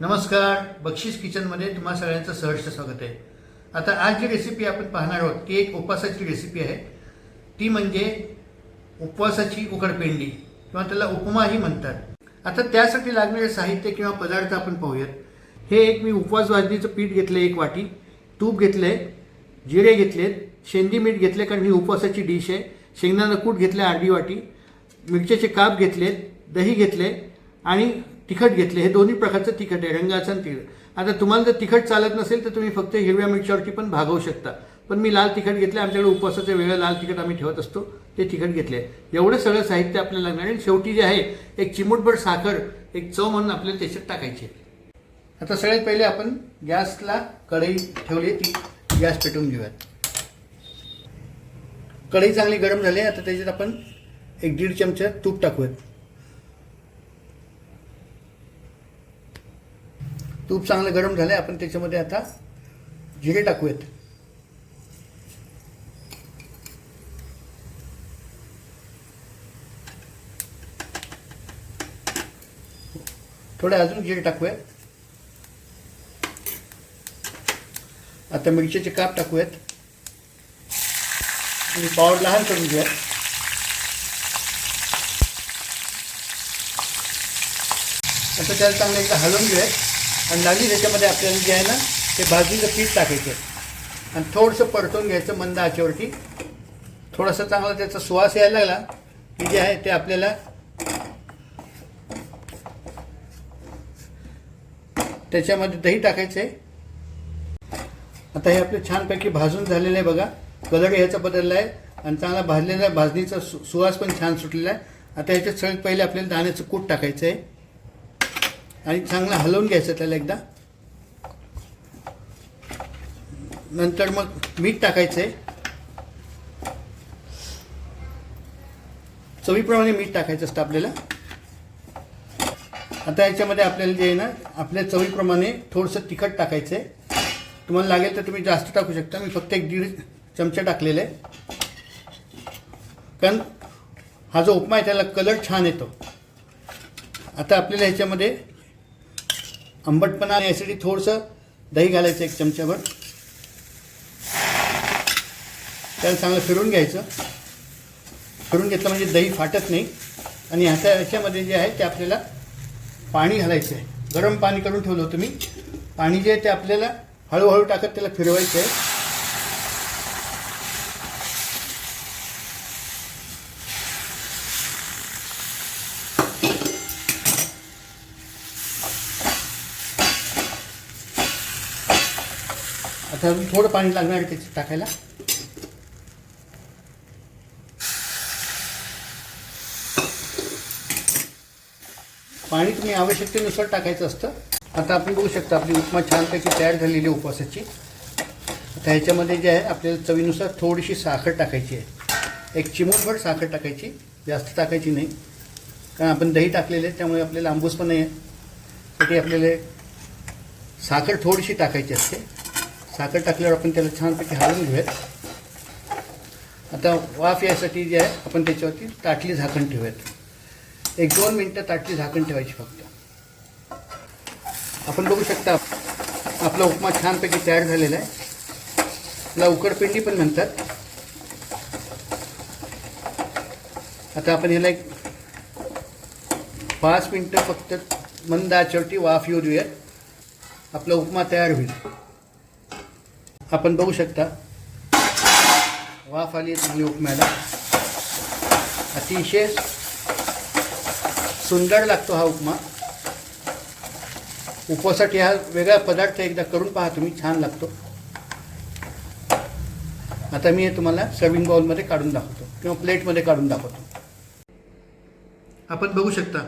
नमस्कार बक्षीस किचनमध्ये तुम्हा सगळ्यांचं सहर्ष स्वागत आहे. आता आज जी रेसिपी आपण पाहणार आहोत. ती एक उपवासाची रेसिपी आहे. ती म्हणजे उपवासाची उकडपेंडी किंवा त्याला उपमाही म्हणतात. आता त्यासाठी लागणारे साहित्य किंवा पदार्थ आपण पाहूयात. हे एक मी उपवास भाजणीचं पीठ घेतलं एक वाटी तूप घेतले जिरे घेतलेत शेंदी मीठ घेतले कारण ही उपवासाची डिश आहे. शेंगदाणा कूट घेतले अर्धी वाटी. मिरच्याचे काप घेतलेत दही घेतले आणि तिखट घेतले हे दोन्ही प्रकारचं तिखट आहे रंगाचं आणि तिखट आता तुम्हाला जर तिखट चालत नसेल तर तुम्ही फक्त हिरव्या मिरच्यावरती पण भागवू शकता. पण मी लाल तिखट घेतले आमच्याकडे उपवासाच्या वेळेला लाल तिखट आम्ही ठेवत असतो ते तिखट घेतले एवढं सगळं साहित्य आपल्याला लागणार आणि शेवटी जे आहे एक चिमूटभर साखर एक चव म्हणून आपल्याला त्याच्यात टाकायची आता सगळ्यात पहिले आपण गॅसला कढई ठेवली ती गॅस पेटवून घेऊयात. कढई चांगली गरम झाली आता त्याच्यात आपण एक दीड चमचा तूप टाकूयात. तूप चांगलं गरम झालं आपण त्याच्यामध्ये आता जिरे टाकूयात. थोडे अजून जिरे टाकूयात. आता मिरचीचे काप टाकूयात. आणि पावर लहान करून घेऊयात. आता त्याला चांगलं एकदा हलवून घेऊयात. आणि लागली त्याच्यामध्ये आपल्याला जे आहे ना ते भाजणीचं पीठ टाकायचं. आणि थोडंसं परतून घ्यायचं मंद आचेवरती. थोडासा चांगला त्याचा सुवास यायला लागला की जे आहे ते आपल्याला त्याच्यामध्ये दही टाकायचं आहे आता हे आपले छानपैकी भाजून झालेलं आहे बघा. कलर ह्याचा बदलला आहे आणि चांगला भाजलेला भाजणीचा सु सुवास पण छान सुटलेला आहे. आता ह्याच्यात सगळ्यात पहिले आपल्याला दाण्याचं कूट टाकायचं आहे आणि चांगलं हलवून घ्यायचं त्याला एकदा. नंतर मग मीठ टाकायचं आहे. चवीप्रमाणे मीठ टाकायचं असतं आपल्याला. आता याच्यामध्ये आपल्याला जे आहे ना आपल्या चवीप्रमाणे थोडंसं तिखट टाकायचं आहे. तुम्हाला लागेल तर तुम्ही जास्त टाकू शकता. मी फक्त एक दीड चमचा टाकलेला आहे. कारण हा जो उपमा आहे त्याला कलर छान येतो. आता आपल्याला ह्याच्यामध्ये आंबटपणा आणि थोडंसं दही घालायचं एक चमच्याभर. त्याला चांगलं फिरून घ्यायचं. फिरून घेतलं म्हणजे दही फाटत नाही. आणि ह्याच्या ह्याच्यामध्ये जे आहे ते आपल्याला पाणी घालायचं आहे. गरम पाणी करून ठेवलं होतं मी. पाणी जे आहे ते आपल्याला हळूहळू टाकत त्याला फिरवायचं आहे. आता अजून थोडं पाणी लागणार आहे त्याच्यात टाकायला. पाणी तुम्ही आवश्यकतेनुसार टाकायचं असतं. आता आपण बघू शकता आपली उपमा छानपैकी तयार झालेली आहे उपवासाची. आता ह्याच्यामध्ये जे आहे आपल्याला चवीनुसार थोडीशी साखर टाकायची आहे. एक चिमूटभर साखर टाकायची जास्त टाकायची नाही. कारण आपण दही टाकलेले आहे त्यामुळे आपल्याला आंबूस पण नाही आहे. त्यासाठी आपल्याला साखर थोडीशी टाकायची असते. साखर टाकल्यावर आपण त्याला छानपैकी हलवून घेऊयात. आता वाफ यासाठी जे आहे आपण त्याच्यावरती ताटली झाकण ठेवूयात. एक दोन मिनटं ताटली झाकण ठेवायची फक्त. आपण बघू शकता आपला उपमा छानपैकी तयार झालेला आहे. त्याला उकडपिंडी पण म्हणतात. आता आपण ह्याला एक पाच मिनटं फक्त मंद आचवटी वाफ येऊ देऊयात. आपला उपमा तयार होईल. आपण बघू शकता. वाफ आली आहे चांगली उपम्याला. अतिशय सुंदर लागतो हा उपमा. उपवासाठी हा वेगळा पदार्थ एकदा करून पहा तुम्ही छान लागतो. आता मी हे तुम्हाला सर्विंग बाउलमध्ये काढून दाखवतो किंवा प्लेटमध्ये काढून दाखवतो. आपण बघू शकता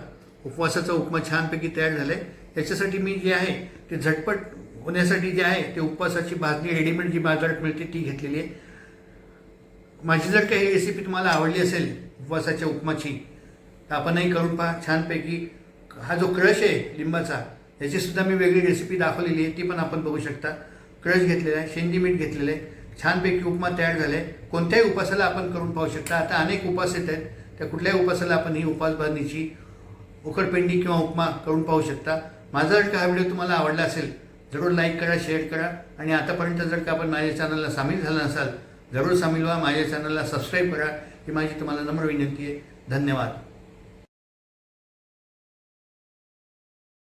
उपवासाचा उपमा छानपैकी तयार झाला आहे याच्यासाठी मी जे आहे ते झटपट होण्यासाठी जे आहे ते उपवासाची भाजणी रेडीमेड जी बाजारात मिळते ती घेतलेली आहे. माझी जर काही रेसिपी तुम्हाला आवडली असेल उपवासाच्या उपमाची तर आपणही करून पहा. छानपैकी हा जो क्रश आहे लिंबाचा याचीसुद्धा मी वेगळी रेसिपी दाखवलेली आहे ती पण आपण बघू शकता. क्रश घेतलेला आहे शेंदी मीठ घेतलेलं आहे. छानपैकी उपमा तयार झाले कोणत्याही उपासाला आपण करून पाहू शकता. आता अनेक उपास येत आहेत. त्या कुठल्याही उपासाला आपण ही उपास बांधणीची उकडपेंडी किंवा उपमा करून पाहू शकता. माझा जर का हा व्हिडिओ तुम्हाला आवडला असेल जरूर लाईक करा शेअर करा. आणि आतापर्यंत जर का आपण माझ्या चॅनलला सामील झाला नसाल जरूर सामील व्हा. माझ्या चॅनलला सबस्क्राईब करा ही माझी तुम्हाला नम्र विनंती आहे. धन्यवाद.